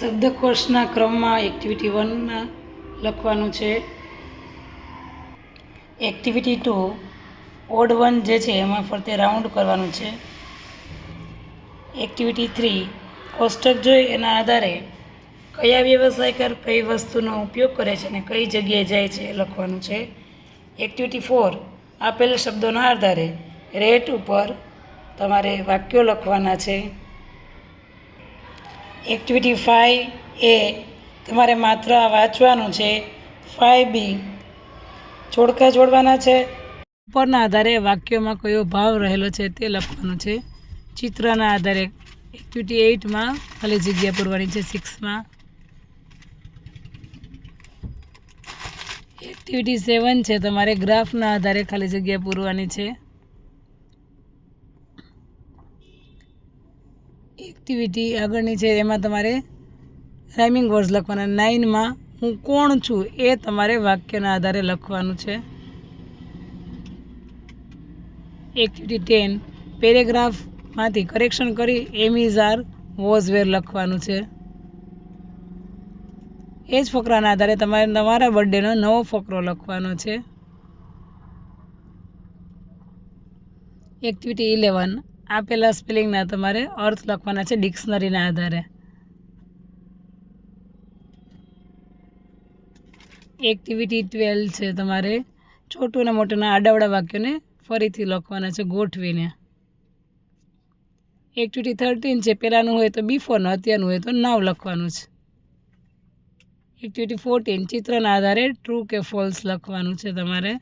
શબ્દકોશના ક્રમમાં એક્ટિવિટી વનમાં લખવાનું છે. એક્ટિવિટી ટુ ઓડ વન જે છે એમાં ફરતે રાઉન્ડ કરવાનું છે. એક્ટિવિટી થ્રી કોષ્ટક જોઈ એના આધારે કયા વ્યવસાયકાર કઈ વસ્તુનો ઉપયોગ કરે છે અને કઈ જગ્યાએ જાય છે એ લખવાનું છે. એક્ટિવિટી ફોર આપેલ શબ્દોના આધારે રેટ ઉપર તમારે વાક્યો લખવાના છે. એક્ટિવિટી ફાઇવ એ તમારે માત્ર આ વાંચવાનું છે. ફાઇવ બી જોડકા જોડવાના છે. ઉપરના આધારે વાક્યોમાં કયો ભાવ રહેલો છે તે લખવાનું છે. ચિત્રના આધારે એક્ટિવિટી એઇટમાં ખાલી જગ્યા પૂરવાની છે. સિક્સમાં એક્ટિવિટી સેવન છે. તમારે ગ્રાફના આધારે ખાલી જગ્યા પૂરવાની છે. એક્ટિવિટી આગળની છે, એમાં તમારે રાઇમિંગ વર્ડ્સ લખવાના. નાઇનમાં હું કોણ છું એ તમારે વાક્યના આધારે લખવાનું છે. એક્ટિવિટી ટેન પેરેગ્રાફમાંથી કરેક્શન કરી am is are was were લખવાનું છે. એ જ ફકરાના આધારે તમારે તમારા બર્થડેનો નવો ફકરો લખવાનો છે. એક્ટિવિટી ઇલેવન આપેલા સ્પેલિંગના તમારે અર્થ લખવાના છે ડિક્શનરીના આધારે. એક્ટિવિટી ટ્વેલ્વ છે તમારે. છોટું અને મોટુંના આડાવડા વાક્યોને ફરીથી લખવાના છે ગોઠવીને. એક્ટિવિટી થર્ટીન છે પહેલાંનું હોય તો બિફોરનું અત્યારનું હોય તો નાવ લખવાનું છે. એક્ટિવિટી ફોર્ટીન ચિત્રના આધારે ટ્રુ કે ફોલ્સ લખવાનું છે તમારે.